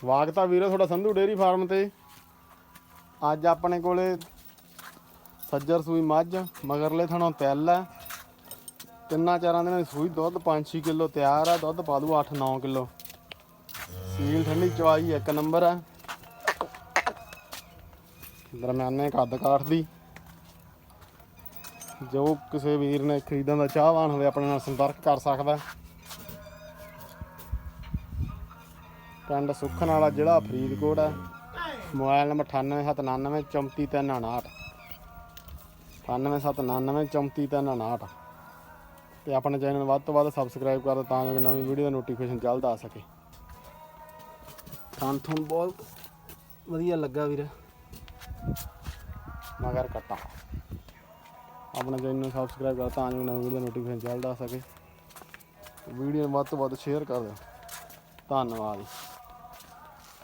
ਸਵਾਗਤ ਆ ਵੀਰੋ ਤੁਹਾਡਾ ਸੰਧੂ ਡੇਰੀ ਫਾਰਮ ਤੇ। ਅੱਜ ਆਪਣੇ ਕੋਲੇ ਸੱਜਰ ਸੂਈ ਮੱਝ, ਮਗਰਲੇ ਥਣੋਂ ਤਿੱਲ ਹੈ ਤਿੰਨਾਂ ਚਾਰਾਂ ਦਿਨਾਂ ਦੀ ਸੂਈ ਦੁੱਧ 5-6 ਕਿਲੋ ਤਿਆਰ ਆ, ਦੁੱਧ ਪਾ ਦੂ 8-9 ਕਿਲੋ। ਸੀਲ ਠੰਡੀ ਚਵਾਈ ਇੱਕ ਨੰਬਰ ਆ। ਦਰਮਿਆਨੇ ਕੱਦ ਕਾਠ ਦੀ ਜੋ ਕਿਸੇ ਵੀਰ ਨੇ ਖਰੀਦਣ ਦਾ ਚਾਹਵਾਨ ਹੋਵੇ, ਆਪਣੇ ਨਾਲ ਸੰਪਰਕ ਕਰ ਸਕਦਾ। ਪਿੰਡ ਸੁੱਖਣ ਵਾਲਾ ਜ਼ਿਲ੍ਹਾ ਫਰੀਦਕੋਟ ਹੈ। ਮੋਬਾਈਲ ਨੰਬਰ 9879944359 9879944359 ਤੇ ਆਪਣੇ ਚੈਨਲ ਵੱਧ ਤੋਂ ਵੱਧ ਸਬਸਕ੍ਰਾਈਬ ਕਰ ਦਿਓ ਤਾਂ ਜੋ ਨਵੀਂ ਵੀਡੀਓ ਦਾ ਨੋਟੀਫਿਕੇਸ਼ਨ ਜਲਦ ਆ ਸਕੇ। ਥਾਂ ਤੁਹਾਨੂੰ ਬਹੁਤ ਵਧੀਆ ਲੱਗਾ ਵੀਰ। ਮਗਰ ਕੱਟਾ। ਆਪਣੇ ਚੈਨਲ ਨੂੰ ਸਬਸਕ੍ਰਾਈਬ ਕਰ ਤਾਂ ਜੋ ਨਵੀਂ ਵੀਡੀਓ ਦਾ ਨੋਟੀਫਿਕੇਸ਼ਨ ਜਲਦ ਆ ਸਕੇ। ਵੀਡੀਓ ਨੂੰ ਵੱਧ ਤੋਂ ਵੱਧ ਸ਼ੇਅਰ ਕਰ ਦਿਓ। ਧੰਨਵਾਦ।